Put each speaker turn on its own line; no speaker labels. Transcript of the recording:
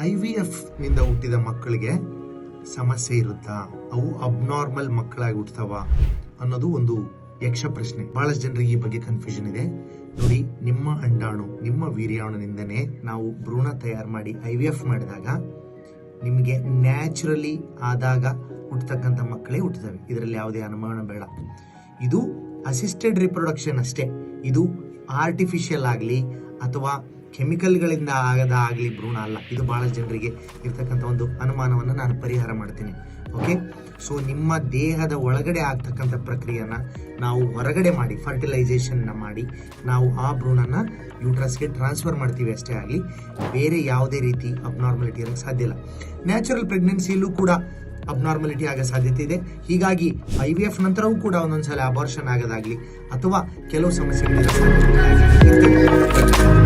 I V ಎಫ್ನಿಂದ ಹುಟ್ಟಿದ ಮಕ್ಕಳಿಗೆ ಸಮಸ್ಯೆ ಇರುತ್ತಾ? ಅವು ಅಬ್ನಾರ್ಮಲ್ ಮಕ್ಕಳಾಗಿ ಹುಟ್ಟುತ್ತವ ಅನ್ನೋದು ಒಂದು ಯಕ್ಷ ಪ್ರಶ್ನೆ. ಬಹಳಷ್ಟು ಜನರಿಗೆ ಈ ಬಗ್ಗೆ ಕನ್ಫ್ಯೂಷನ್ ಇದೆ. ನೋಡಿ, ನಿಮ್ಮ ಅಂಡಾಣು, ನಿಮ್ಮ ವೀರ್ಯಾಣುನಿಂದನೇ ನಾವು ಭ್ರೂಣ ತಯಾರು ಮಾಡಿ ಐ ವಿ ಎಫ್ ಮಾಡಿದಾಗ ನಿಮಗೆ ನ್ಯಾಚುರಲಿ ಆದಾಗ ಹುಟ್ಟತಕ್ಕಂಥ ಮಕ್ಕಳೇ ಹುಟ್ಟುತ್ತವೆ. ಇದರಲ್ಲಿ ಯಾವುದೇ ಅನುಮಾನ ಬೇಡ. ಇದು ಅಸಿಸ್ಟೆಡ್ ರಿಪ್ರೊಡಕ್ಷನ್ ಅಷ್ಟೇ. ಇದು ಆರ್ಟಿಫಿಷಿಯಲ್ ಆಗಲಿ ಅಥವಾ ಕೆಮಿಕಲ್ಗಳಿಂದ ಆಗದ ಆಗಲಿ ಭ್ರೂಣ ಅಲ್ಲ. ಇದು ಬಹಳ ಜನರಿಗೆ ಇರ್ತಕ್ಕಂಥ ಒಂದು ಅನುಮಾನವನ್ನು ನಾನು ಪರಿಹಾರ ಮಾಡ್ತೀನಿ. ಓಕೆ ಸೊ ನಿಮ್ಮ ದೇಹದ ಒಳಗಡೆ ಆಗ್ತಕ್ಕಂಥ ಪ್ರಕ್ರಿಯೆನ ನಾವು ಹೊರಗಡೆ ಮಾಡಿ ಫರ್ಟಿಲೈಸೇಷನ್ನ ಮಾಡಿ, ನಾವು ಆ ಭ್ರೂಣನ ಯೂಟ್ರಸ್ಗೆ ಟ್ರಾನ್ಸ್ಫರ್ ಮಾಡ್ತೀವಿ ಅಷ್ಟೇ ಆಗಲಿ. ಬೇರೆ ಯಾವುದೇ ರೀತಿ ಅಬ್ನಾರ್ಮಲಿಟಿ ಇರೋಕ್ಕೆ ಸಾಧ್ಯ ಇಲ್ಲ. ನ್ಯಾಚುರಲ್ ಪ್ರೆಗ್ನೆನ್ಸಿಯಲ್ಲೂ ಕೂಡ ಅಬ್ನಾರ್ಮಲಿಟಿ ಆಗೋ ಸಾಧ್ಯತೆ ಇದೆ. ಹೀಗಾಗಿ ಐ ವಿ ಎಫ್ ನಂತರವೂ ಕೂಡ ಒಂದೊಂದ್ಸಲ ಅಬಾರ್ಷನ್ ಆಗೋದಾಗಲಿ, ಅಥವಾ ಕೆಲವು ಸಮಸ್ಯೆಗಳಿರೋ ಸಾಧ್ಯತೆ